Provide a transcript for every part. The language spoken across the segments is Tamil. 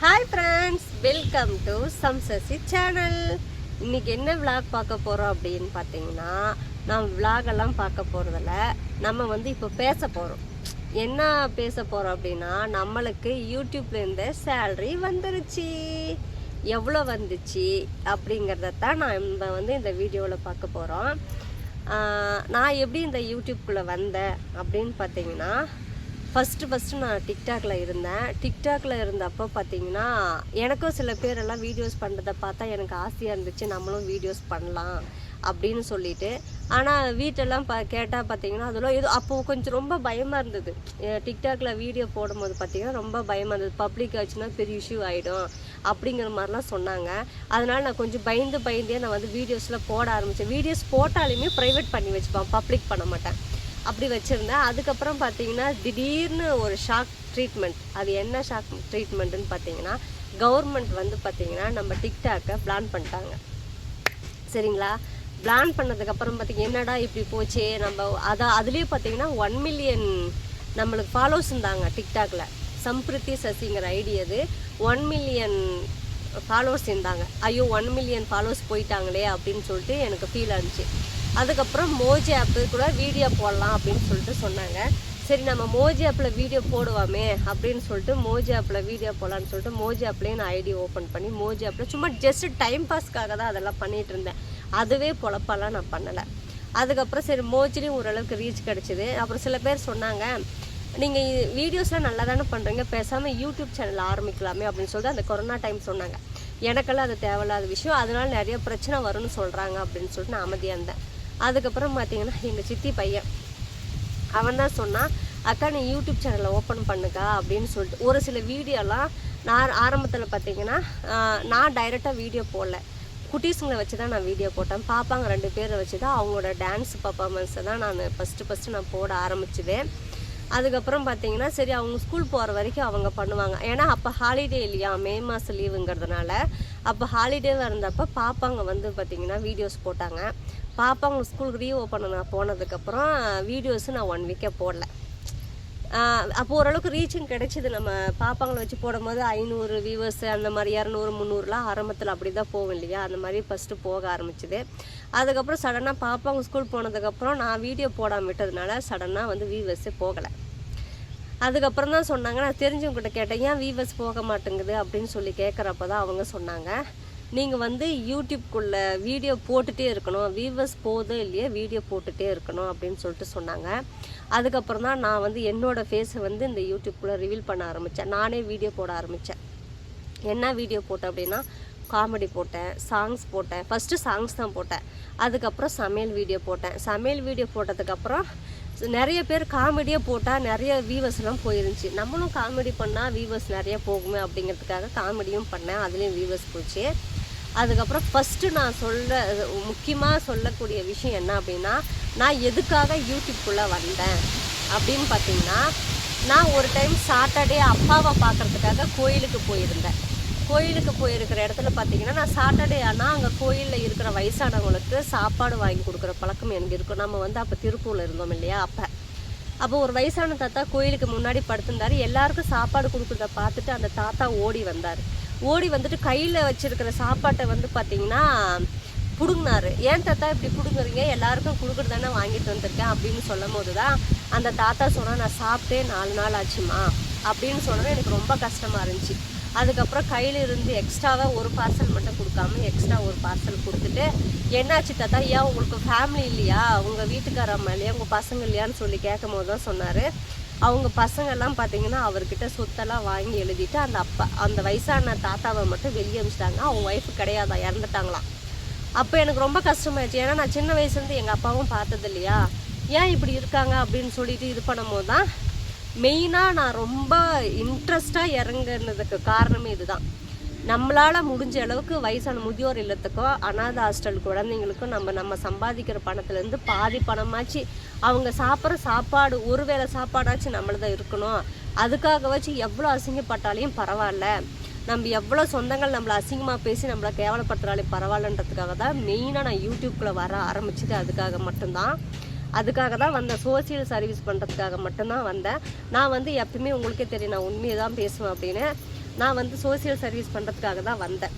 Hi friends welcome to Samsasi channel இன்றைக்கி என்ன விளாக் பார்க்க போகிறோம் அப்படின்னு பார்த்தீங்கன்னா நம்ம விளாகெல்லாம் பார்க்க போகிறதில்ல நம்ம வந்து இப்போ பேச போகிறோம் என்ன பேச போகிறோம் அப்படின்னா நம்மளுக்கு யூடியூப்லேருந்து சேல்ரி வந்துருச்சு. எவ்வளோ வந்துச்சு அப்படிங்கிறத தான் நம்ம வந்து இந்த வீடியோவில் பார்க்க போகிறோம் நான் எப்படி இந்த யூடியூப்குள்ளே வந்தேன் அப்படின்னு பார்த்தீங்கன்னா ஃபஸ்ட்டு ஃபஸ்ட்டு நான் டிக்டாக்ல இருந்தேன். டிக்டாக்ல இருந்தப்போ பார்த்தீங்கன்னா எனக்கும் சில பேர் எல்லாம் வீடியோஸ் பண்ணுறதை பார்த்தா எனக்கு ஆசையாக இருந்துச்சு நம்மளும் வீடியோஸ் பண்ணலாம் அப்படின்னு சொல்லிட்டு. ஆனால் வீட்டெல்லாம் பா கேட்டால் பார்த்தீங்கன்னா அதெல்லாம் ஏதோ அப்போது கொஞ்சம் ரொம்ப பயமாக இருந்தது. டிக்டாக்ல வீடியோ போடும்போது பார்த்தீங்கன்னா ரொம்ப பயமாக இருந்தது. பப்ளிக் ஆச்சுன்னா பெரிய இஷ்யூ ஆகிடும் அப்படிங்கிற மாதிரிலாம் சொன்னாங்க. அதனால் நான் கொஞ்சம் பயந்து பயந்தே நான் வந்து வீடியோஸில் போட ஆரம்பித்தேன் வீடியோஸ் போட்டாலுமே ப்ரைவேட் பண்ணி வச்சுப்பேன். பப்ளிக் பண்ண மாட்டேன். அப்படி வச்சுருந்தேன் அதுக்கப்புறம் பார்த்தீங்கன்னா திடீர்னு ஒரு ஷாக் ட்ரீட்மெண்ட் அது என்ன ஷாக் ட்ரீட்மெண்ட்டுன்னு பார்த்தீங்கன்னா கவர்மெண்ட் வந்து பார்த்தீங்கன்னா நம்ம டிக்டாக்கை பிளான் பண்ணிட்டாங்க. சரிங்களா? பிளான் பண்ணதுக்கப்புறம் பார்த்தீங்கன்னா என்னடா இப்படி போச்சே? நம்ம அதான் அதுலேயே பார்த்தீங்கன்னா ஒன் மில்லியன் நம்மளுக்கு ஃபாலோஸ் இருந்தாங்க டிக்டாக்ல சம்பிருத்தி சசிங்கிற ஐடி அது. ஒன் மில்லியன் ஃபாலோவர்ஸ் இருந்தாங்க. ஐயோ ஒன் மில்லியன் ஃபாலோவர்ஸ் போயிட்டாங்களே அப்படின்னு சொல்லிட்டு எனக்கு ஃபீல் ஆனிச்சு அதுக்கப்புறம் மோஜி ஆப்பு கூட வீடியோ போடலாம் அப்படின்னு சொல்லிட்டு சொன்னாங்க. சரி நம்ம மோஜி ஆப்பில் வீடியோ போடுவாமே அப்படின்னு சொல்லிட்டு மோஜி ஆப்பில் வீடியோ போடலான்னு சொல்லிட்டு மோஜி ஆப்லேயே நான் ஐடி ஓப்பன் பண்ணி மோஜி ஆப்பில் சும்மா ஜஸ்ட் டைம் பாஸ்க்காக தான் அதெல்லாம் பண்ணிகிட்டு இருந்தேன். அதுவே பொழப்பெல்லாம் நான் பண்ணலை. அதுக்கப்புறம் சரி மோஜிலையும் ஓரளவுக்கு ரீச் கிடச்சிது. அப்புறம் சில பேர் சொன்னாங்க நீங்கள் வீடியோஸ்லாம் நல்லா தானே பண்ணுறீங்க பேசாமல் யூடியூப் சேனல் ஆரம்பிக்கலாமே அப்படின்னு சொல்லிட்டு அந்த கொரோனா டைம் சொன்னாங்க. எனக்கெல்லாம் அது தேவையில்லாத விஷயம் அதனால நிறைய பிரச்சனை வரும்னு சொல்கிறாங்க அப்படின்னு சொல்லிட்டு நான் அமைதியாக இருந்தேன். அதுக்கப்புறம் பார்த்தீங்கன்னா எங்கள் சித்தி பையன். அவன் தான் சொன்னான் அக்கா நீ யூடியூப் சேனலை ஓப்பன் பண்ணுக்கா அப்படின்னு சொல்லிட்டு. ஒரு சில வீடியோலாம் நான் ஆரம்பத்தில் பார்த்தீங்கன்னா நான் டைரெக்டாக வீடியோ போடல. குட்டீஸுங்களை வச்சு தான் நான் வீடியோ போட்டேன். பாப்பாங்க ரெண்டு பேரை வச்சு தான் அவங்களோட டான்ஸ் பர்ஃபார்மன்ஸை தான் நான் ஃபஸ்ட்டு ஃபஸ்ட்டு நான் போட ஆரம்பிச்சுவேன். அதுக்கப்புறம் பார்த்தீங்கன்னா சரி அவங்க ஸ்கூல் போகிற வரைக்கும் அவங்க பண்ணுவாங்க. ஏன்னா அப்போ ஹாலிடே இல்லையா? மே மாதம் லீவுங்கிறதுனால அப்போ ஹாலிடே இருந்தப்போ பாப்பாங்க வந்து பார்த்தீங்கன்னா வீடியோஸ் போட்டாங்க. பாப்பாங்க ஸ்கூலுக்கு ரீ ஓப்பன் போனதுக்கப்புறம் வீடியோஸும் நான் ஒன் வீக்கே போடல. அப்போ ஓரளவுக்கு ரீச்சிங் கிடைச்சிது. நம்ம பாப்பாங்களை வச்சு போடும்போது ஐநூறு வியூவர்ஸ் அந்த மாதிரி இரநூறு முந்நூறுலாம் ஆரம்பத்தில் அப்படி தான் போகும் இல்லையா? அந்த மாதிரி ஃபஸ்ட்டு போக ஆரம்பிச்சுது. அதுக்கப்புறம் சடனாக பாப்பாங்க ஸ்கூல் போனதுக்கப்புறம் நான் வீடியோ போடாம விட்டதுனால சடனாக வந்து வியூவர்ஸே போகலை. அதுக்கப்புறம் தான் சொன்னாங்க. நான் தெரிஞ்சவங்ககிட்ட கேட்டேன் ஏன் வீவர்ஸ் போக மாட்டேங்குது? அப்படின்னு சொல்லி கேட்குறப்ப தான் அவங்க சொன்னாங்க. நீங்கள் வந்து யூடியூப்குள்ளே வீடியோ போட்டுகிட்டே இருக்கணும். வியூவர்ஸ் போதோ இல்லையோ வீடியோ போட்டுகிட்டே இருக்கணும் அப்படின்னு சொல்லிட்டு சொன்னாங்க. அதுக்கப்புறம் தான் நான் வந்து என்னோடய ஃபேஸை வந்து இந்த யூடியூப்குள்ளே ரிவீல் பண்ண ஆரம்பித்தேன் நானே வீடியோ போட ஆரம்பித்தேன் என்ன வீடியோ போட்டேன் அப்படின்னா காமெடி போட்டேன் சாங்ஸ் போட்டேன். ஃபஸ்ட்டு சாங்ஸ் தான் போட்டேன். அதுக்கப்புறம் சமையல் வீடியோ போட்டேன். சமையல் வீடியோ போட்டதுக்கப்புறம் நிறைய பேர் காமெடியாக போட்டால் நிறைய வியூவர்ஸ்லாம் போயிருந்துச்சு. நம்மளும் காமெடி பண்ணால் வியூவர்ஸ் நிறைய போகுமே அப்படிங்கிறதுக்காக காமெடியும் பண்ணேன். அதுலேயும் வியூவர்ஸ் போச்சு. அதுக்கப்புறம் ஃபஸ்ட்டு நான் சொல்ல முக்கியமாக சொல்லக்கூடிய விஷயம் என்ன அப்படின்னா நான் எதுக்காக யூடியூப்குள்ளே வந்தேன் அப்படின்னு பார்த்தீங்கன்னா நான் ஒரு டைம் சாட்டர்டே அப்பாவை பார்க்கறதுக்காக கோயிலுக்கு போயிருந்தேன். கோயிலுக்கு போயிருக்கிற இடத்துல பார்த்தீங்கன்னா நான் சாட்டர்டே ஆனால் அங்கே கோயிலில் இருக்கிற வயசானவங்களுக்கு சாப்பாடு வாங்கி கொடுக்குற பழக்கம் எனக்கு இருக்கும். நம்ம வந்து அப்போ திருப்பூரில் இருந்தோம் இல்லையா அப்போ. அப்போ ஒரு வயசான தாத்தா கோயிலுக்கு முன்னாடி படுத்திருந்தார். எல்லாருக்கும் சாப்பாடு கொடுக்குறத பார்த்துட்டு அந்த தாத்தா ஓடி வந்தார். ஓடி வந்துட்டு கையில் வச்சுருக்கிற சாப்பாட்டை வந்து பார்த்தீங்கன்னா பிடுங்கினாரு. ஏன் தாத்தா இப்படி பிடுங்குறீங்க? எல்லாருக்கும் கொடுக்குறது தானே வாங்கிட்டு வந்திருக்கேன் அப்படின்னு சொல்லும் போது தான் அந்த தாத்தா சொன்னால் நான் சாப்பிட்டே நாலு நாள் ஆச்சுமா? அப்படின்னு சொன்னது எனக்கு ரொம்ப கஷ்டமாக இருந்துச்சு. அதுக்கப்புறம் கையில் இருந்து எக்ஸ்ட்ராவாக ஒரு பார்சல் மட்டும் கொடுக்காம எக்ஸ்ட்ரா ஒரு பார்சல் கொடுத்துட்டு என்னாச்சு தாத்தா? ஏன் உங்களுக்கு ஃபேமிலி இல்லையா? உங்கள் வீட்டுக்கார அம்மா இல்லையா? உங்கள் பசங்க இல்லையான்னு சொல்லி கேட்கும் போது தான் சொன்னார். அவங்க பசங்கெல்லாம் பார்த்தீங்கன்னா அவர்கிட்ட சொத்தெல்லாம் வாங்கி எழுதிட்டு அந்த அப்பா அந்த வயசான தாத்தாவை மட்டும் வெளியே அமிச்சிட்டாங்க அவங்க ஒய்ஃபு கிடையாதா? இறந்துட்டாங்களாம். அப்போ எனக்கு ரொம்ப கஷ்டமாயிடுச்சு. ஏன்னா நான் சின்ன வயசுலேருந்து எங்கள் அப்பாவும் பார்த்தது இல்லையா ஏன் இப்படி இருக்காங்க அப்படின்னு சொல்லிட்டு இது பண்ணும்போது தான் மெயினாக நான் ரொம்ப இன்ட்ரெஸ்டாக இறங்குனதுக்கு காரணமே இதுதான். நம்மளால் முடிஞ்ச அளவுக்கு வயசான முதியோர் இல்லத்துக்கோ அனாத ஹாஸ்டல் குழந்தைங்களுக்கும் நம்ம நம்ம சம்பாதிக்கிற பணத்துலேருந்து பாதி பணமாச்சு அவங்க சாப்பிட்ற சாப்பாடு ஒரு வேளை சாப்பாடாச்சும் நம்மளதான் இருக்கணும். அதுக்காக வச்சு எவ்வளோ அசிங்கப்பட்டாலையும் பரவாயில்ல. நம்ம எவ்வளோ சொந்தங்கள் நம்மளை அசிங்கமாக பேசி நம்மளை கேவலப்படுத்துறாலே பரவாயில்லன்றதுக்காக தான் மெயினாக நான் யூடியூப்குள்ளே வர ஆரம்பிச்சது அதுக்காக மட்டும்தான். அதுக்காக தான் வந்தேன் சோசியல் சர்வீஸ் பண்ணுறதுக்காக மட்டும்தான் வந்தேன். நான் வந்து எப்பயுமே உங்களுக்கே தெரியும் நான் உண்மையை தான் பேசுவேன் அப்படின்னு. நான் வந்து சோசியல் சர்வீஸ் பண்ணுறதுக்காக தான் வந்தேன்.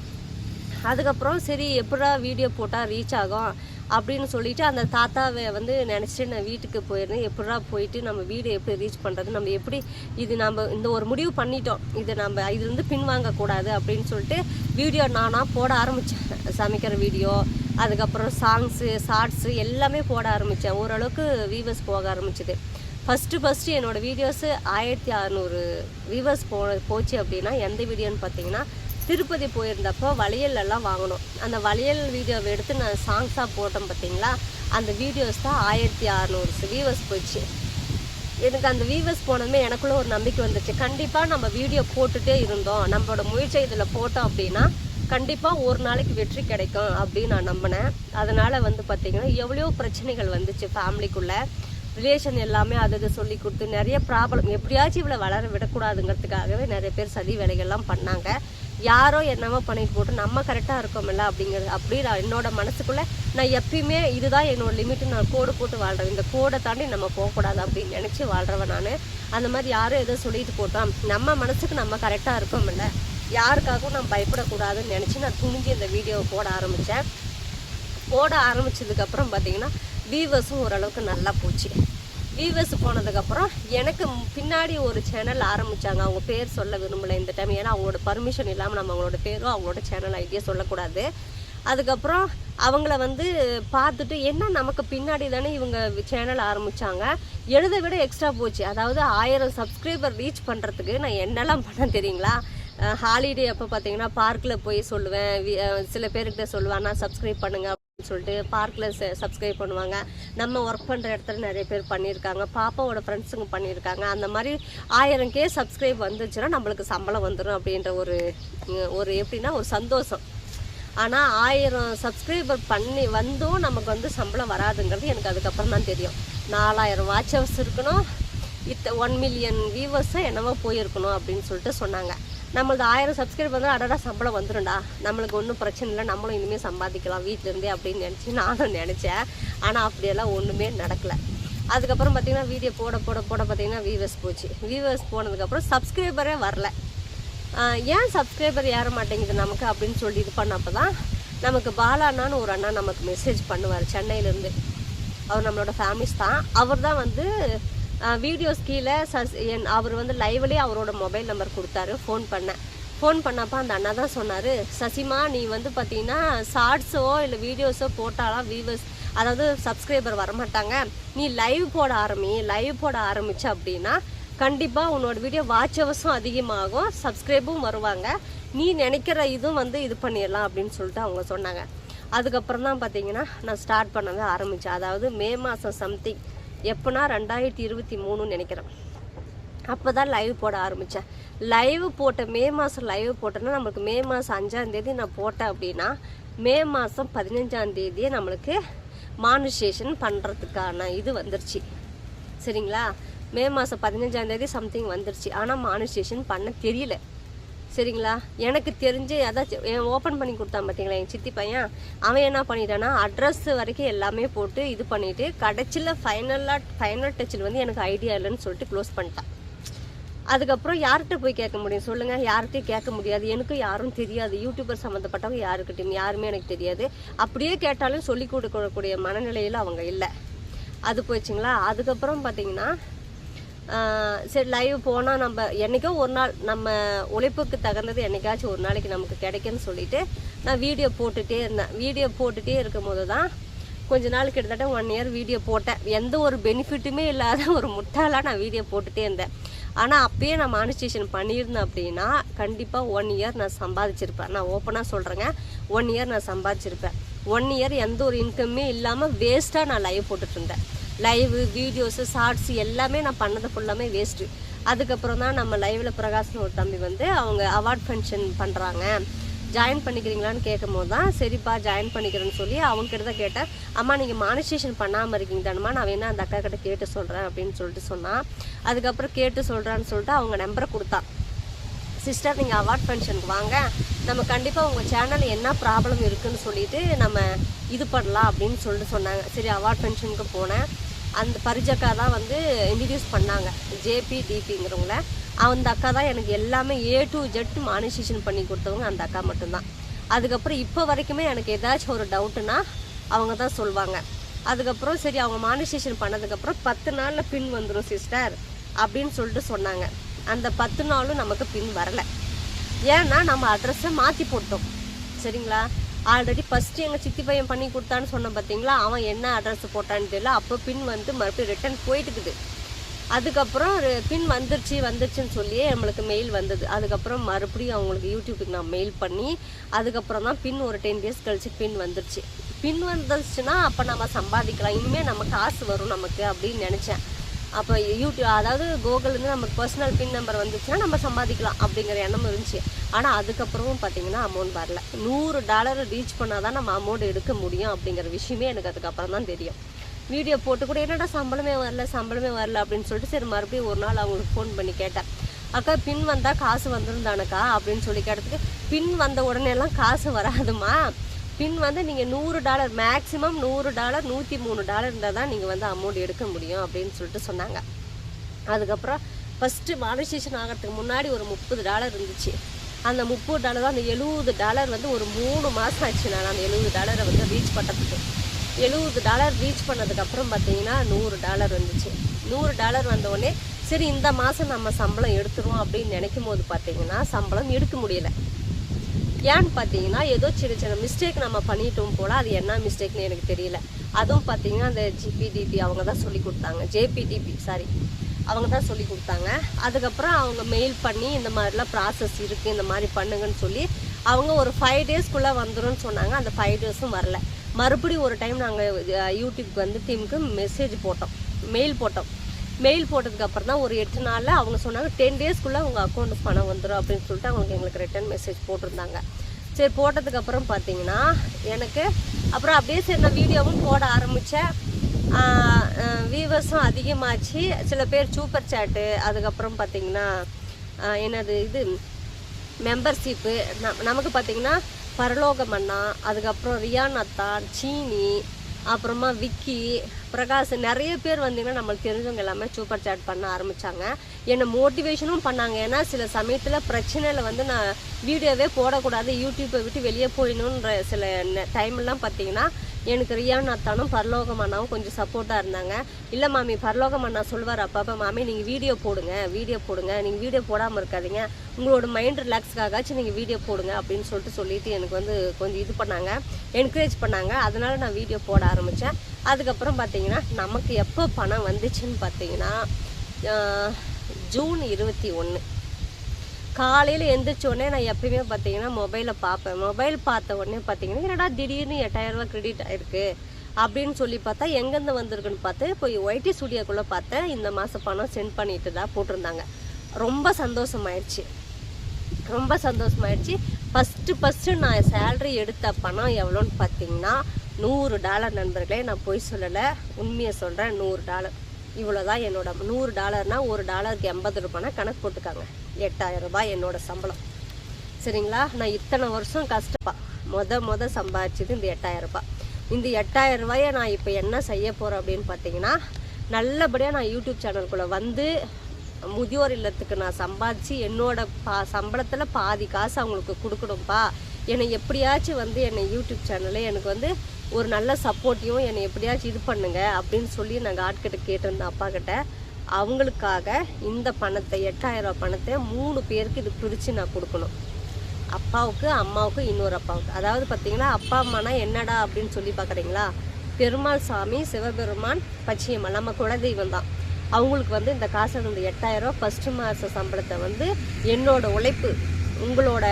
அதுக்கப்புறம் சரி எப்படா வீடியோ போட்டால் ரீச் ஆகும் அப்படின்னு சொல்லிட்டு அந்த தாத்தாவை வந்து நினச்சிட்டு நான் வீட்டுக்கு போயிருந்தேன். எப்படா போயிட்டு நம்ம வீடு எப்படி ரீச் பண்ணுறது நம்ம எப்படி இது நம்ம இந்த ஒரு முடிவு பண்ணிட்டோம். இது நம்ம இதுலேருந்து பின்வாங்கக்கூடாது அப்படின்னு சொல்லிட்டு வீடியோ நானாக போட ஆரம்பித்தேன் சமைக்கிற வீடியோ அதுக்கப்புறம் சாங்ஸு ஷார்ட்ஸு எல்லாமே போட ஆரம்பித்தேன் ஓரளவுக்கு வீவர்ஸ் போக ஆரம்பிச்சிது. ஃபஸ்ட்டு ஃபஸ்ட்டு என்னோடய வீடியோஸு ஆயிரத்தி அறநூறு வியூவர்ஸ் போ போச்சு அப்படின்னா எந்த வீடியோன்னு பார்த்தீங்கன்னா திருப்பதி போயிருந்தப்போ வளையல்லாம் வாங்கினோம் அந்த வளையல் வீடியோவை எடுத்து நான் சாங்ஸாக போட்டேன் பார்த்தீங்களா? அந்த வீடியோஸ் தான் ஆயிரத்தி அறநூறு வியூவர்ஸ் போச்சு. எனக்கு அந்த வியூவர்ஸ் போனதுமே எனக்குள்ள ஒரு நம்பிக்கை வந்துச்சு. கண்டிப்பாக நம்ம வீடியோ போட்டுகிட்டே இருந்தோம். நம்மளோட முயற்சி இதில் போட்டோம் அப்படின்னா கண்டிப்பாக ஒரு நாளைக்கு வெற்றி கிடைக்கும் அப்படின்னு நான் நம்பினேன். அதனால் வந்து பார்த்திங்கன்னா எவ்வளோ பிரச்சனைகள் வந்துச்சு ஃபேமிலிக்குள்ளே ரிலேஷன் எல்லாமே அது சொல்லி கொடுத்து நிறைய ப்ராப்ளம் எப்படியாச்சும் இவ்வளோ வளர விடக்கூடாதுங்கிறதுக்காகவே நிறைய பேர் சதி வேலைகள்லாம் பண்ணாங்க. யாரோ என்னமோ பண்ணிட்டு போட்டு நம்ம கரெக்டாக இருக்கோம்ல அப்படிங்கிறது அப்படி நான் என்னோட மனசுக்குள்ளே நான் எப்பயுமே இதுதான் என்னோட லிமிட்டு நான் கோடு போட்டு வாழ்கிறேன் இந்த கோடை தாண்டி நம்ம போகக்கூடாது அப்படின்னு நினச்சி வாழ்கிறவன் நான். அந்த மாதிரி யாரும் எதோ சொல்லிட்டு போட்டோம் நம்ம மனசுக்கு நம்ம கரெக்டாக இருக்கோம்ல. யாருக்காகவும் நான் பயப்படக்கூடாதுன்னு நினச்சி நான் துணிஞ்சு இந்த வீடியோவை போட ஆரம்பித்தேன் போட ஆரம்பித்ததுக்கப்புறம் பார்த்தீங்கன்னா வியூவர்ஸும் ஓரளவுக்கு நல்லா போச்சு. வியூவர்ஸ் போனதுக்கப்புறம் எனக்கு பின்னாடி ஒரு சேனல் ஆரம்பித்தாங்க அவங்க பேர் சொல்ல விரும்பலை இந்த டைம் ஏன்னா அவங்களோட பர்மிஷன் இல்லாமல் நம்ம அவங்களோட பேரும் அவங்களோட சேனல் ஐடியா சொல்லக்கூடாது. அதுக்கப்புறம் அவங்கள வந்து பார்த்துட்டு என்ன நமக்கு பின்னாடி தானே இவங்க சேனல் ஆரம்பித்தாங்க எழுத விட எக்ஸ்ட்ரா போச்சு. அதாவது ஆயிரம் சப்ஸ்கிரைபர் ரீச் பண்ணுறதுக்கு நான் என்னெல்லாம் பண்ண தெரியுங்களா? ஹாலிடே அப்போ பார்த்தீங்கன்னா பார்க்கில் போய் சொல்லுவேன். வி- சில பேர்கிட்ட சொல்லுவேன் நான் சப்ஸ்கிரைப் பண்ணுங்க. சொல்லிட்டு பார்க்கில் சப்ஸ்கிரைப் பண்ணுவாங்க. நம்ம ஒர்க் பண்ணுற இடத்துல நிறைய பேர் பண்ணியிருக்காங்க. பாப்பாவோட ஃப்ரெண்ட்ஸுங்க பண்ணியிருக்காங்க. அந்த மாதிரி ஆயிரம் கே சப்ஸ்கிரைப் வந்துச்சுன்னா நம்மளுக்கு சம்பளம் வந்துடும் அப்படின்ற ஒரு ஒரு எப்படின்னா ஒரு சந்தோஷம். ஆனால் ஆயிரம் சப்ஸ்கிரைபர் பண்ணி வந்தும் நமக்கு வந்து சம்பளம் வராதுங்கிறது எனக்கு அதுக்கப்புறம் தான் தெரியும். நாலாயிரம் வாட்ச் ஹவர்ஸ் இருக்கணும். இத்த ஒன் மில்லியன் வியூவர்ஸை என்னவோ போயிருக்கணும் அப்படின்னு சொல்லிட்டு சொன்னாங்க. நம்மளது ஆயிரம் சப்ஸ்கிரைப் வந்து அடடா சம்பளம் வந்துடும்டா நம்மளுக்கு ஒன்றும் பிரச்சனை இல்லை. நம்மளும் இனிமேல் சம்பாதிக்கலாம் வீட்டிலேருந்தே அப்படின்னு நினச்சி நானும் நினச்சேன். ஆனால் அப்படியெல்லாம் ஒன்றுமே நடக்கலை. அதுக்கப்புறம் பார்த்தீங்கன்னா வீடியோ போட போட போட பார்த்தீங்கன்னா வியூவர்ஸ் போச்சு. வியூவர்ஸ் போனதுக்கப்புறம் சப்ஸ்கிரைபரே வரல. ஏன் சப்ஸ்கிரைபர் ஏற மாட்டேங்குது நமக்கு அப்படின்னு சொல்லி இது பண்ணப்போ தான் நமக்கு பாலாண்ணான்னு ஒரு அண்ணா நமக்கு மெசேஜ் பண்ணுவார். சென்னையிலேருந்து. அவர் நம்மளோட ஃபேமிலிஸ் தான். அவர் தான் வந்து வீடியோஸ் கீழே சஸ் என் அவர் வந்து லைவ்லேயே அவரோட மொபைல் நம்பர் கொடுத்தாரு. ஃபோன் பண்ணேன். ஃபோன் பண்ணப்போ அந்த அண்ணா தான் சொன்னார் சசிமா நீ வந்து பார்த்தீங்கன்னா ஷார்ட்ஸோ இல்லை வீடியோஸோ போட்டாலாம் வியூவர்ஸ் அதாவது சப்ஸ்கிரைபர் வரமாட்டாங்க. நீ லைவ் போட ஆரம்பி லைவ் போட ஆரம்பிச்ச அப்படின்னா கண்டிப்பாக உன்னோட வீடியோ வாட்ச் ஹவர்ஸும் அதிகமாகும் சப்ஸ்கிரைபும் வருவாங்க. நீ நினைக்கிற இதுவும் வந்து இது பண்ணிடலாம் அப்படின்னு சொல்லிட்டு அவங்க சொன்னாங்க. அதுக்கப்புறம் தான் பார்த்தீங்கன்னா நான் ஸ்டார்ட் பண்ணவே ஆரம்பித்தேன் அதாவது மே மாதம் சம்திங் எப்போனா ரெண்டாயிரத்தி இருபத்தி மூணுன்னு நினைக்கிறேன். அப்போ தான் லைவ் போட ஆரம்பித்தேன் லைவ் போட்ட மே மாதம் லைவ் போட்டேன்னா நம்மளுக்கு மே மாதம் அஞ்சாந்தேதி நான் போட்டேன் அப்படின்னா மே மாதம் பதினஞ்சாந்தேதியே நம்மளுக்கு மானிஸ்டேஷன் பண்ணுறதுக்கான இது வந்துருச்சு. சரிங்களா? மே மாதம் பதினஞ்சாந்தேதி சம்திங் வந்துருச்சு. ஆனால் மானிஸ்டேஷன் பண்ண தெரியல. சரிங்களா? எனக்கு தெரிஞ்சு அதாச்சும் என் ஓப்பன் பண்ணி கொடுத்தான் பார்த்தீங்களா என் சித்தி பையன்? அவன் என்ன பண்ணிட்டான்னா அட்ரஸ் வரைக்கும் எல்லாமே போட்டு இது பண்ணிவிட்டு கடைசியில் ஃபைனலாக ஃபைனல் டச்சில் வந்து எனக்கு ஐடியா இல்லைன்னு சொல்லிட்டு க்ளோஸ் பண்ணிட்டான். அதுக்கப்புறம் யார்கிட்ட போய் கேட்க முடியும்? சொல்லுங்கள் யார்கிட்டயும் கேட்க முடியாது. எனக்கும் யாரும் தெரியாது. யூடியூபர் சம்மந்தப்பட்டவங்க யாருக்கிட்டையும் யாருமே எனக்கு தெரியாது. அப்படியே கேட்டாலும் சொல்லி கொடுக்கக்கூடிய மனநிலையில் அவங்க இல்லை. அது போச்சுங்களா அதுக்கப்புறம் பார்த்தீங்கன்னா சரி லைவ் போனால் நம்ம என்றைக்கோ ஒரு நாள் நம்ம உழைப்புக்கு தகுந்தது என்னைக்காச்சும் ஒரு நாளைக்கு நமக்கு கிடைக்குன்னு சொல்லிட்டு நான் வீடியோ போட்டுகிட்டே இருந்தேன். வீடியோ போட்டுகிட்டே இருக்கும் போது தான் கொஞ்ச நாள் கிட்டத்தட்ட ஒன் இயர் வீடியோ போட்டேன். எந்த ஒரு பெனிஃபிட்டுமே இல்லாத ஒரு முட்டாளாக நான் வீடியோ போட்டுகிட்டே இருந்தேன். ஆனால் அப்பயே நான் மானிஸ்டேஷன் பண்ணியிருந்தேன் அப்படின்னா கண்டிப்பாக ஒன் இயர் நான் சம்பாதிச்சிருப்பேன். நான் ஓப்பனாக சொல்கிறேங்க ஒன் இயர் நான் சம்பாதிச்சிருப்பேன். ஒன் இயர் எந்த ஒரு இன்கம்மே இல்லாமல் வேஸ்ட்டாக நான் லைவ் போட்டுட்ருந்தேன் லைவு வீடியோஸு ஷார்ட்ஸ் எல்லாமே நான் பண்ணது ஃபுல்லாமே வேஸ்ட்டு அதுக்கப்புறம் தான் நம்ம லைவில் பிரகாஷ்னு ஒரு தம்பி வந்து அவங்க அவார்ட் ஃபங்க்ஷன் பண்ணுறாங்க ஜாயின் பண்ணிக்கிறீங்களான்னு கேட்கும் போது தான் சரிப்பா ஜாயின் பண்ணிக்கிறேன்னு சொல்லி அவங்ககிட்ட தான் கேட்டேன். அம்மா நீங்கள் மானிஸ்டேஷன் பண்ணாமல் இருக்கீங்க தானம்மா நான் வேணா அந்த அக்கா கிட்ட கேட்டு சொல்கிறேன் அப்படின்னு சொல்லிட்டு சொன்னான் அதுக்கப்புறம் கேட்டு சொல்கிறான்னு சொல்லிட்டு அவங்க நம்பரை கொடுத்தான் சிஸ்டர் நீங்கள் அவார்ட் ஃபங்க்ஷனுக்கு வாங்க. நம்ம கண்டிப்பாக உங்கள் சேனல் என்ன ப்ராப்ளம் இருக்குதுன்னு சொல்லிட்டு நம்ம இது பண்ணலாம் அப்படின்னு சொல்லிட்டு சொன்னாங்க. சரி அவார்ட் ஃபங்க்ஷனுக்கு போனேன். அந்த பரிஜக்கா தான் வந்து இன்ட்ரடியூஸ் பண்ணாங்க. ஜேபி டிபிங்கிறவங்கள அந்த அக்கா தான் எனக்கு எல்லாமே ஏ டு ஜெட் மானிசேஷன் பண்ணி கொடுத்தவங்க அந்த அக்கா மட்டும்தான். அதுக்கப்புறம் இப்போ வரைக்குமே எனக்கு ஏதாச்சும் ஒரு டவுட்டுனா அவங்க தான் சொல்லுவாங்க அதுக்கப்புறம் சரி அவங்க மானிசேஷன் பண்ணதுக்கப்புறம் பத்து நாளில் பின் வந்துடும் சிஸ்டர் அப்படின்னு சொல்லிட்டு சொன்னாங்க. அந்த பத்து நாளும் நமக்கு பின் வரலை. ஏன்னா நம்ம அட்ரஸை மாற்றி போட்டோம். சரிங்களா? ஆல்ரெடி ஃபஸ்ட்டு எங்கள் சித்தி பையன் பண்ணி கொடுத்தான்னு சொன்னேன் பார்த்தீங்களா அவன் என்ன அட்ரஸ் போட்டான்னு தெரியல. அப்போ பின் வந்து மறுபடியும் ரிட்டர்ன் போயிட்டுக்குது. அதுக்கப்புறம் பின் வந்துருச்சு வந்துருச்சுன்னு சொல்லியே நம்மளுக்கு மெயில் வந்தது. அதுக்கப்புறம் மறுபடியும் அவங்களுக்கு யூடியூபுக்கு நான் மெயில் பண்ணி அதுக்கப்புறம் தான் பின் ஒரு டென் டேஸ் கழிச்சு பின் வந்துருச்சு. பின் வந்துருச்சுன்னா அப்போ நம்ம சம்பாதிக்கலாம். இனிமேல் நம்ம காசு வரும் நமக்கு அப்படின்னு நினச்சேன். அப்போ யூடியூப் அதாவது கூகுள்லேருந்து நமக்கு பர்சனல் பின் நம்பர் வந்துச்சுன்னா நம்ம சம்பாதிக்கலாம் அப்படிங்கிற எண்ணம் இருந்துச்சு. ஆனால் அதுக்கப்புறமும் பார்த்தீங்கன்னா அமௌண்ட் வரல. நூறு டாலர் ரீச் பண்ணால் தான் நம்ம அமௌண்ட் எடுக்க முடியும் அப்படிங்கிற விஷயமே எனக்கு அதுக்கப்புறம் தான் தெரியும். வீடியோ போட்டு கூட என்னடா சம்பளமே வரல சம்பளமே வரல அப்படின்னு சொல்லிட்டு சரி மறுபடியும் ஒரு நாள் அவங்களுக்கு ஃபோன் பண்ணி கேட்டேன். அக்கா பின் வந்தால் காசு வந்துருந்தானக்கா? அப்படின்னு சொல்லி கேட்டதுக்கு பின் வந்த உடனே எல்லாம் காசு வராதுமா பின் வந்து நீங்கள் நூறு டாலர் மேக்ஸிமம் நூறு டாலர் நூற்றி மூணு டாலர் இருந்தால் தான் நீங்கள் வந்து அமௌண்ட் எடுக்க முடியும் அப்படின்னு சொல்லிட்டு சொன்னாங்க. அதுக்கப்புறம் ஃபஸ்ட்டு மானிசேஷன் ஆகிறதுக்கு முன்னாடி ஒரு முப்பது டாலர் இருந்துச்சு. அந்த முப்பது டாலர் தான் அந்த எழுபது டாலர் வந்து ஒரு மூணு மாதம் ஆச்சு நான் அந்த எழுபது டாலரை வந்து ரீச் பண்ணுறதுக்கு எழுபது டாலர் ரீச் பண்ணதுக்கப்புறம் பார்த்தீங்கன்னா நூறு டாலர் வந்துச்சு நூறு டாலர் வந்தோடனே சரி இந்த மாதம் நம்ம சம்பளம் எடுத்துருவோம் அப்படின்னு நினைக்கும் போது பார்த்தீங்கன்னா சம்பளம் எடுக்க முடியல. ஏன்னு பார்த்தீங்கன்னா ஏதோ சின்ன சின்ன மிஸ்டேக் நம்ம பண்ணிட்டோம் போல அது என்ன மிஸ்டேக்னு எனக்கு தெரியல. அதுவும் பார்த்தீங்கன்னா அந்த ஜிபிடிபி அவங்க தான் சொல்லி கொடுத்தாங்க. ஜேபிடிபி சாரி அவங்க தான் சொல்லி கொடுத்தாங்க. அதுக்கப்புறம் அவங்க மெயில் பண்ணி இந்த மாதிரிலாம் ப்ராசஸ் இருக்குது இந்த மாதிரி பண்ணுங்கன்னு சொல்லி அவங்க ஒரு ஃபைவ் டேஸ்க்குள்ளே வந்துடும் சொன்னாங்க. அந்த ஃபைவ் டேஸும் வரல. மறுபடியும் ஒரு டைம் நாங்கள் யூடியூப்க்கு வந்து டீமுக்கு மெசேஜ் போட்டோம். மெயில் போட்டோம். மெயில் போட்டதுக்கு அப்புறம் தான் ஒரு எட்டு நாளில் அவங்க சொன்னாங்க டென் டேஸ்க்குள்ளே உங்கள் அக்கௌண்ட்டு பணம் வந்துடும் அப்படின்னு சொல்லிட்டு அவங்களுக்கு எங்களுக்கு ரிட்டர்ன் மெசேஜ் போட்டிருந்தாங்க. சரி போட்டதுக்கு அப்புறம் பார்த்தீங்கன்னா எனக்கு அப்புறம் அப்படியே சரி நான் வீடியோவும் போட ஆரம்பித்தேன் வியூவர்ஸும் அதிகமாச்சு. சில பேர் சூப்பர் சேட்டு அதுக்கப்புறம் பார்த்தீங்கன்னா என்னது இது? மெம்பர்ஷிப்பு நமக்கு பார்த்தீங்கன்னா பரலோகம் அண்ணா அதுக்கப்புறம் ரியான் அத்தான் சீனி அப்புறமா விக்கி பிரகாஷ் நிறைய பேர் வந்தீங்கன்னா நம்மளுக்கு தெரிஞ்சவங்க எல்லாமே சூப்பர் சாட் பண்ண ஆரம்பித்தாங்க என்னை மோட்டிவேஷனும் பண்ணாங்க. ஏன்னா சில சமயத்தில் பிரச்சனையில் வந்து நான் வீடியோவே போடக்கூடாது யூடியூப்பை விட்டு வெளியே போயிடணுன்ற சில டைம்லாம் பார்த்தீங்கன்னா எனக்கு ரியான் அத்தானும் பரலோகம் அண்ணாவும் கொஞ்சம் சப்போர்ட்டாக இருந்தாங்க. இல்லை மாமி பரலோகம் அண்ணா சொல்வார் அப்பப்போ மாமி நீங்கள் வீடியோ போடுங்க வீடியோ போடுங்க. நீங்கள் வீடியோ போடாமல் இருக்காதீங்க. உங்களோட மைண்ட் ரிலாக்ஸ்க்காகாச்சும் நீங்கள் வீடியோ போடுங்க அப்படின்னு சொல்லிட்டு சொல்லிட்டு எனக்கு வந்து கொஞ்சம் இது பண்ணாங்க. என்கரேஜ் பண்ணாங்க. அதனால் நான் வீடியோ போட ஆரம்பித்தேன் அதுக்கப்புறம் பார்த்தீங்கன்னா நமக்கு எப்போ பணம் வந்துச்சுன்னு பார்த்தீங்கன்னா ஜூன் இருபத்தி ஒன்று காலையில் எந்திரிச்சோடனே நான் எப்பயுமே பார்த்தீங்கன்னா மொபைலை பார்ப்பேன். மொபைல் பார்த்த உடனே பார்த்தீங்கன்னா என்னடா திடீர்னு எட்டாயிரம் ரூபாய் கிரெடிட் ஆயிருக்கு அப்படின்னு சொல்லி பார்த்தா எங்கேருந்து வந்திருக்குன்னு பார்த்து போய் ஒய்டி ஸ்டுடியோக்குள்ளே பார்த்தேன் இந்த மாதம் பணம் சென்ட் பண்ணிட்டு தான் போட்டிருந்தாங்க. ரொம்ப சந்தோஷமாயிடுச்சு ரொம்ப சந்தோஷமாயிடுச்சு ஃபஸ்ட்டு ஃபஸ்ட்டு நான் சேலரி எடுத்த பணம் எவ்வளோன்னு பார்த்தீங்கன்னா நூறு டாலர் நண்பர்களே நான் போய் சொல்லலை. உண்மையை சொல்கிறேன் நூறு டாலர் இவ்வளோ தான் என்னோட நூறு டாலர்னால் ஒரு டாலருக்கு எண்பது ரூபாய்னா கணக்கு போட்டுக்காங்க. எட்டாயிரம் ரூபாய் என்னோட சம்பளம். சரிங்களா? நான் இத்தனை வருஷம் கஷ்டப்பா. மொத மொத சம்பாதிச்சது இந்த எட்டாயிரம் ரூபாய். இந்த எட்டாயிரம் ரூபாயை நான் இப்போ என்ன செய்ய போகிறேன் அப்படின்னு பார்த்தீங்கன்னா நல்லபடியாக நான் யூடியூப் சேனலுக்குள்ளே வந்து முதியோர் இல்லத்துக்கு நான் சம்பாதிச்சு என்னோட பா சம்பளத்தில் பாதி காசு அவங்களுக்கு கொடுக்கணும்ப்பா என்னை எப்படியாச்சும் வந்து என்னை யூடியூப் சேனலில் எனக்கு வந்து ஒரு நல்ல சப்போர்ட்டையும் என்னை எப்படியாச்சும் இது பண்ணுங்க அப்படின்னு சொல்லி நாங்கள் ஆட்கிட்ட கேட்டிருந்தேன் அப்பா கிட்ட அவங்களுக்காக இந்த பணத்தை எட்டாயிரம் ரூபாய் பணத்தை மூணு பேருக்கு இது பிரித்து நான் கொடுக்கணும். அப்பாவுக்கு அம்மாவுக்கு இன்னொரு அப்பாவுக்கு. அதாவது பார்த்தீங்கன்னா அப்பா அம்மானா என்னடா அப்படின்னு சொல்லி பார்க்குறீங்களா? பெருமாள் சாமி சிவபெருமான் பச்சையம்மா. நம்ம குலதெய்வம் தான். அவங்களுக்கு வந்து இந்த காசை இந்த எட்டாயிரம் ரூபாய். ஃபஸ்ட்டு மாத சம்பளத்தை வந்து என்னோட உழைப்பு உங்களோட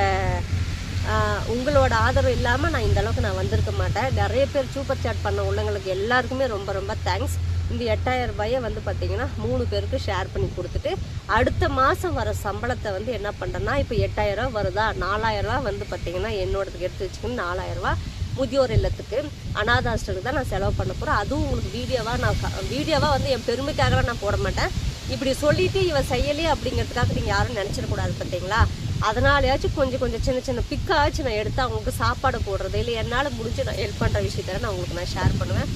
உங்களோட ஆதரவு இல்லாமல் நான் இந்த அளவுக்கு நான் வந்திருக்க மாட்டேன். நிறைய பேர் சூப்பர் சாட் பண்ண உள்ளவங்களுக்கு எல்லாருக்குமே ரொம்ப ரொம்ப தேங்க்ஸ் இந்த எட்டாயிரம் ரூபாயை வந்து பார்த்தீங்கன்னா மூணு பேருக்கு ஷேர் பண்ணி கொடுத்துட்டு அடுத்த மாதம் வர சம்பளத்தை வந்து என்ன பண்ணுறேன்னா இப்போ எட்டாயிரம் ரூபா வருதா? நாலாயிரம் ரூபா வந்து பார்த்தீங்கன்னா என்னோடதுக்கு எடுத்து வச்சுக்கணும். நாலாயிரம் ரூபா முதியோர் இல்லத்துக்கு அனாதாஸ்டருக்கு தான் நான் செலவு பண்ண போகிறேன் அதுவும் உங்களுக்கு வீடியோவாக நான் வீடியோவாக வந்து என் பெருமைக்காக நான் போட மாட்டேன். இப்படி சொல்லிவிட்டு இவன் செய்யலையே அப்படிங்கிறதுக்காக நீங்கள் யாரும் நினச்சிடக்கூடாது பார்த்தீங்களா அதனாலயாச்சும் கொஞ்சம் கொஞ்சம் சின்ன சின்ன பிக்காச்சும் நான் எடுத்து அவங்களுக்கு சாப்பாடு போடுறது. இல்லை என்னால் முடிஞ்சு நான் ஹெல்ப் பண்ணுற விஷயத்த நான் உங்களுக்கு நான் ஷேர் பண்ணுவேன்.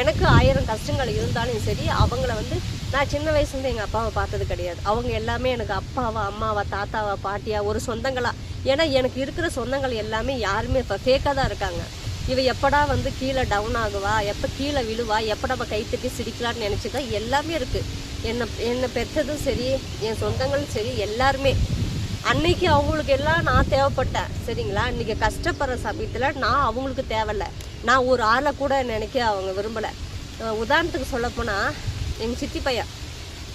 எனக்கு ஆயிரம் கஷ்டங்கள் இருந்தாலும் சரி அவங்கள வந்து நான் சின்ன வயசுலேருந்து எங்கள் அப்பாவை பார்த்தது கிடையாது. அவங்க எல்லாமே எனக்கு அப்பாவா அம்மாவா தாத்தாவா பாட்டியா ஒரு சொந்தங்களா. ஏன்னா எனக்கு இருக்கிற சொந்தங்கள் எல்லாமே யாருமே இப்போ ஃபேக்காக தான் இருக்காங்க. இவ எப்படா வந்து கீழே டவுன் ஆகுவா? எப்போ கீழே விழுவா? எப்போ நம்ம கைத்தட்டி சிரிக்கலாம்னு நினச்சி தான் எல்லாமே இருக்குது என்னை என்னை பெற்றதும் சரி என் சொந்தங்களும் சரி எல்லாருமே. அன்னைக்கு அவங்களுக்கு எல்லாம் நான் தேவைப்பட்டேன் சரிங்களா? இன்னைக்கு கஷ்டப்படுற சமயத்தில் நான் அவங்களுக்கு தேவையில்ல. நான் ஒரு ஆளை கூட நினைக்க அவங்க விரும்பலை. உதாரணத்துக்கு சொல்லப்போனால் எங்கள் சித்தி பையன்.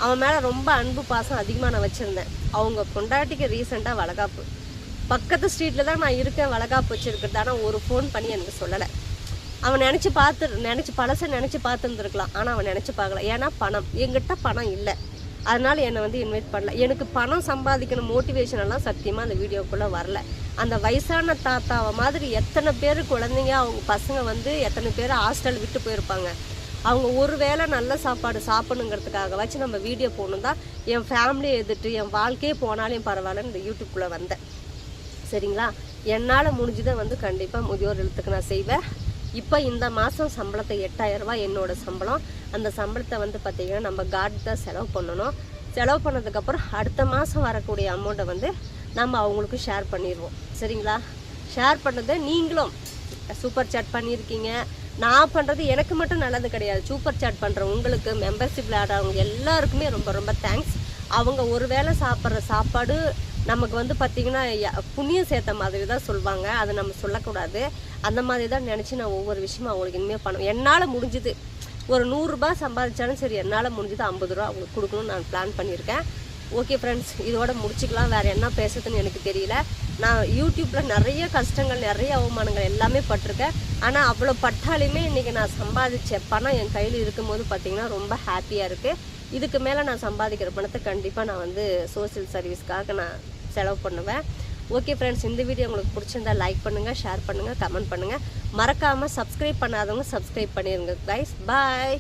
அவன் மேலே ரொம்ப அன்பு பாசம் அதிகமாக நான் வச்சுருந்தேன். அவங்க பொண்டாட்டிக்கு ரீசெண்டாக வளகாப்பு. பக்கத்து ஸ்ட்ரீட்டில் தான் நான் இருக்கேன் வளகாப்பு வச்சுருக்கிறது. ஆனால் ஒரு ஃபோன் பண்ணி எனக்கு சொல்லலை. அவன் நினச்சி பார்த்து நினச்சி பழசை நினச்சி பார்த்துருந்துருக்கலாம். ஆனால் அவன் நினச்சி பார்க்கல. ஏன்னா பணம். எங்கிட்ட பணம் இல்லை. அதனால் என்னை வந்து இன்வைட் பண்ணல. எனக்கு பணம் சம்பாதிக்கணும் மோட்டிவேஷன் எல்லாம் சத்தியமாக அந்த வீடியோக்குள்ளே வரல. அந்த வயசான தாத்தாவை மாதிரி எத்தனை பேர் குழந்தைங்க அவங்க பசங்க வந்து எத்தனை பேர் ஹாஸ்டல் விட்டு போயிருப்பாங்க. அவங்க ஒரு வேளை நல்ல சாப்பாடு சாப்பிடணுங்கிறதுக்காக வச்சு நம்ம வீடியோ போகணும் தான் என் ஃபேமிலியை எதிர்த்து என் வாழ்க்கையே போனாலும் பரவாயில்லன்னு இந்த யூடியூப்குள்ளே வந்தேன். சரிங்களா? என்னால் முடிஞ்சதை வந்து கண்டிப்பாக முதியோர் எழுத்துக்கு நான் செய்வேன். இப்போ இந்த மாதம் சம்பளத்தை எட்டாயிரம் ரூபாய் என்னோட சம்பளம். அந்த சம்பளத்தை வந்து பார்த்திங்கன்னா நம்ம கார்டு தான் செலவு பண்ணணும். செலவு பண்ணதுக்கப்புறம் அடுத்த மாதம் வரக்கூடிய அமௌண்ட்டை வந்து நம்ம அவங்களுக்கு ஷேர் பண்ணிடுவோம். சரிங்களா? ஷேர் பண்ணதை நீங்களும் சூப்பர் சாட் பண்ணியிருக்கீங்க நான் பண்ணுறது எனக்கு மட்டும் நல்லது கிடையாது. சூப்பர் சாட் பண்ணுற உங்களுக்கு மெம்பர்ஷிப் விளையாடுறவங்க எல்லாருக்குமே ரொம்ப ரொம்ப தேங்க்ஸ் அவங்க ஒரு வேளை சாப்பிட்ற சாப்பாடு நமக்கு வந்து பார்த்திங்கன்னா புண்ணியம் சேர்த்த மாதிரி தான் சொல்லுவாங்க அதை நம்ம சொல்லக்கூடாது. அந்த மாதிரி தான் நினச்சி நான் ஒவ்வொரு விஷயமும் அவங்களுக்கு இனிமேல் பண்ணுவேன் என்னால் முடிஞ்சுது. ஒரு நூறுரூபா சம்பாதிச்சாலும் சரி என்னால் முடிஞ்சது ஐம்பது ரூபா அவங்களுக்கு கொடுக்கணும்னு நான் பிளான் பண்ணியிருக்கேன். ஓகே ஃப்ரெண்ட்ஸ் இதோட முடிச்சுக்கலாம். வேறு என்ன பேசுறதுன்னு எனக்கு தெரியல. நான் யூடியூப்பில் நிறைய கஷ்டங்கள் நிறைய அவமானங்கள் எல்லாமே பட்டிருக்கேன். ஆனால் அவ்வளோ பட்டாலுமே இன்றைக்கி நான் சம்பாதிச்ச பணம் என் கையில் இருக்கும்போது பார்த்திங்கன்னா ரொம்ப ஹாப்பியாக இருக்குது இதுக்கு மேலே நான் சம்பாதிக்கிற பணத்தை கண்டிப்பாக நான் வந்து சோஷியல் சர்வீஸ்க்காக நான் செலவு பண்ணுவேன். ஓகே ஃப்ரெண்ட்ஸ் இந்த வீடியோ உங்களுக்கு பிடிச்சிருந்தா லைக் பண்ணுங்கள் ஷேர் பண்ணுங்கள் கமெண்ட் பண்ணுங்கள் மறக்காமல் சப்ஸ்கிரைப் பண்ணாதவங்க சப்ஸ்கிரைப் பண்ணிடுங்க கைஸ் பாய்